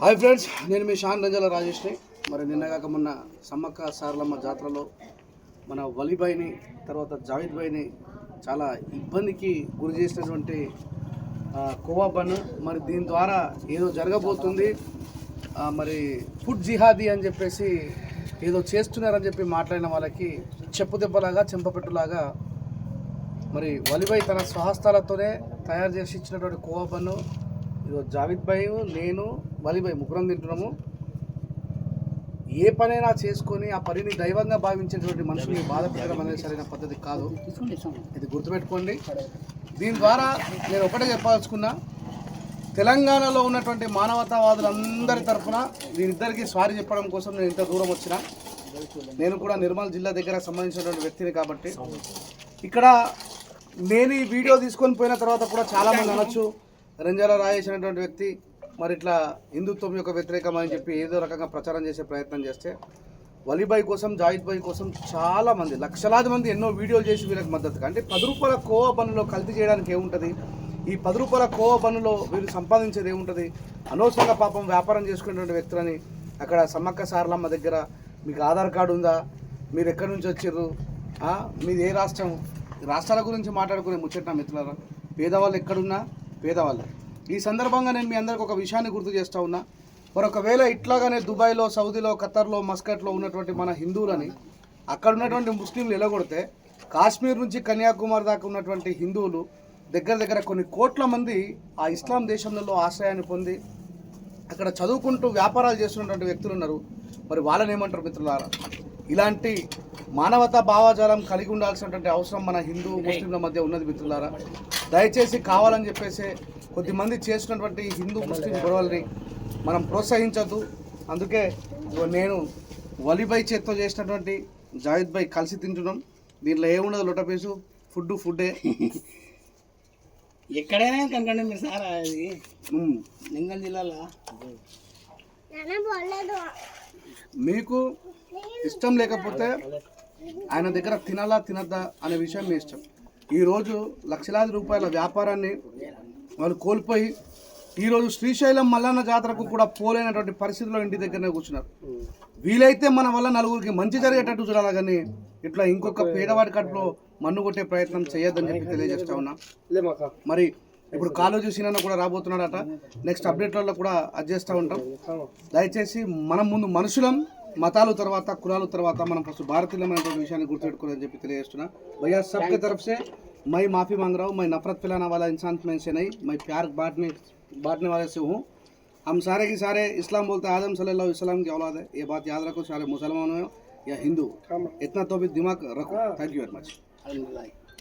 Hi friends నేను మీ షాన్ రంజల రాజేష్ని మరి నిన్నగాక మొన్న సమ్మక్క సారలమ్మ జాతరలో మన వలిబాయిని తర్వాత జావేద్ బాయ్ని చాలా ఇబ్బందికి గురి చేసినటువంటి కోవా బన్. మరి దీని ద్వారా ఏదో జరగబోతుంది. మరి ఫుడ్ జిహాదీ అని చెప్పేసి ఏదో చేస్తున్నారని చెప్పి మాట్లాడిన వాళ్ళకి చెప్పు దెబ్బలాగా చెంపపెట్టులాగా మరి వలిబాయ్ తన స్వహస్తాలతోనే తయారు చేసి ఇచ్చినటువంటి కోవా బన్ను ఇదో జావిద్ భాయ్ నేను వలిబాయ్ ముగ్గురం తింటున్నాము. ఏ పనైనా చేసుకొని ఆ పనిని దైవంగా భావించేటువంటి మనుషుల్ని బాధ అనేది సరైన పద్ధతి కాదు. ఇది గుర్తుపెట్టుకోండి. దీని ద్వారా నేను ఒకటే చెప్పదలుచుకున్నా తెలంగాణలో ఉన్నటువంటి మానవతావాదులందరి తరఫున వీరిద్దరికీ స్వారీ చెప్పడం కోసం నేను ఇంత దూరం వచ్చిన. నేను కూడా నిర్మల్ జిల్లా దగ్గర సంబంధించినటువంటి వ్యక్తిని కాబట్టి. ఇక్కడ నేను ఈ వీడియో తీసుకొని పోయిన తర్వాత కూడా చాలామంది అనొచ్చు. రంజాల రాజేష్ అనేటువంటి వ్యక్తి మరి ఇట్లా హిందుత్వం యొక్క వ్యతిరేకం అని చెప్పి ఏదో రకంగా ప్రచారం చేసే ప్రయత్నం చేస్తే వలీబాయ్ కోసం జాయిద్ బాయ్ కోసం చాలా మంది లక్షలాది మంది ఎన్నో వీడియోలు చేసి వీళ్ళకి మద్దతుగా అంటే పది రూపాయల కోవా పన్నులో కల్తీ చేయడానికి ఏముంటుంది? ఈ పది రూపాయల కోవా పనులో వీళ్ళు సంపాదించేది ఏముంటుంది? అనవసరంగా పాపం వ్యాపారం చేసుకునేటువంటి వ్యక్తులని అక్కడ సమ్మక్క సారలమ్మ దగ్గర మీకు ఆధార్ కార్డు ఉందా? మీరు ఎక్కడి నుంచి వచ్చారు మీది ఏ రాష్ట్రం? రాష్ట్రాల గురించి మాట్లాడుకునే ముచ్చట మిత్రులారా? పేదవాళ్ళు ఎక్కడున్నా పేదవాళ్ళు. ఈ సందర్భంగా నేను మీ అందరికి ఒక విషయాన్ని గుర్తు చేస్తూ ఉన్నా. మరి ఒకవేళ ఇట్లాగానే దుబాయ్లో సౌదీలో ఖతర్లో మస్కట్లో ఉన్నటువంటి మన హిందువులని అక్కడ ఉన్నటువంటి ముస్లింలు ఎలగొడితే కాశ్మీర్ నుంచి కన్యాకుమారి దాకా ఉన్నటువంటి హిందువులు దగ్గర దగ్గర కొన్ని కోట్ల మంది ఆ ఇస్లాం దేశంలో ఆశ్రయాన్ని పొంది అక్కడ చదువుకుంటూ వ్యాపారాలు చేస్తున్నటువంటి వ్యక్తులు ఉన్నారు. మరి వాళ్ళని ఏమంటారు మిత్రులారా? ఇలాంటి మానవతా భావాజాలం కలిగి ఉండాల్సినటువంటి అవసరం మన హిందూ ముస్లింల మధ్య ఉన్నది మిత్రులారా. దయచేసి కావాలని చెప్పేసి కొద్దిమంది చేసినటువంటి హిందూ ముస్లిం గొడవల్ని మనం ప్రోత్సహించద్దు. అందుకే నేను వలిబై చేత్తో చేసినటువంటి జావేద్ బై కలిసి తింటున్నాం. దీంట్లో ఏముండదు లొటపేసు ఫుడ్ ఫుడ్డే ఎక్కడైనా కనుకండి మీరు సార్ అది. లింగం జిల్లాలో? మీకు ఇష్టం లేకపోతే ఆయన దగ్గర తినాలా తినద్దా అనే విషయం మీ ఇష్టం. ఈరోజు లక్షలాది రూపాయల వ్యాపారాన్ని వాళ్ళు కోల్పోయి ఈరోజు శ్రీశైలం మల్లన్న జాతరకు కూడా పోలేనటువంటి పరిస్థితిలో ఇంటి దగ్గరనే కూర్చున్నారు. వీలైతే మన వల్ల నలుగురికి మంచి జరిగేటట్టు చూడాలి కానీ ఇట్లా ఇంకొక పేదవాడి కడుపులో మన్ను కొట్టే ప్రయత్నం చేయొద్దని చెప్పి తెలియజేస్తా ఉన్నా. మరి ఇప్పుడు కాలేజీ సీనన్న కూడా రాబోతున్నాడట నెక్స్ట్ అప్డేట్లలో కూడా అది చేస్తూ ఉంటాం దయచేసి మనం ముందు మనుషులం మతాలు తర్వాత కులాలు తర్వాత మనం ఫస్ట్ భారతీయులమైనటువంటి విషయాన్ని గుర్తుపెట్టుకోవాలని చెప్పి తెలియజేస్తున్నా भैया सबके तरफ से मैं माफ़ी मांग रहा हूँ मैं नफरत फैलाने वाला इंसान में से नहीं मैं प्यार बांटने बांटने वाले से हूँ हम सारे के सारे इस्लाम बोलते हैं आदम सल्लल्लाहु अलैहि वसल्लम की औलाद है ये बात याद रखो सारे मुसलमान हो या हिंदू इतना तो भी दिमाग रखो थैंक यू वेरी मच అల్హమ్దులిల్లాహ్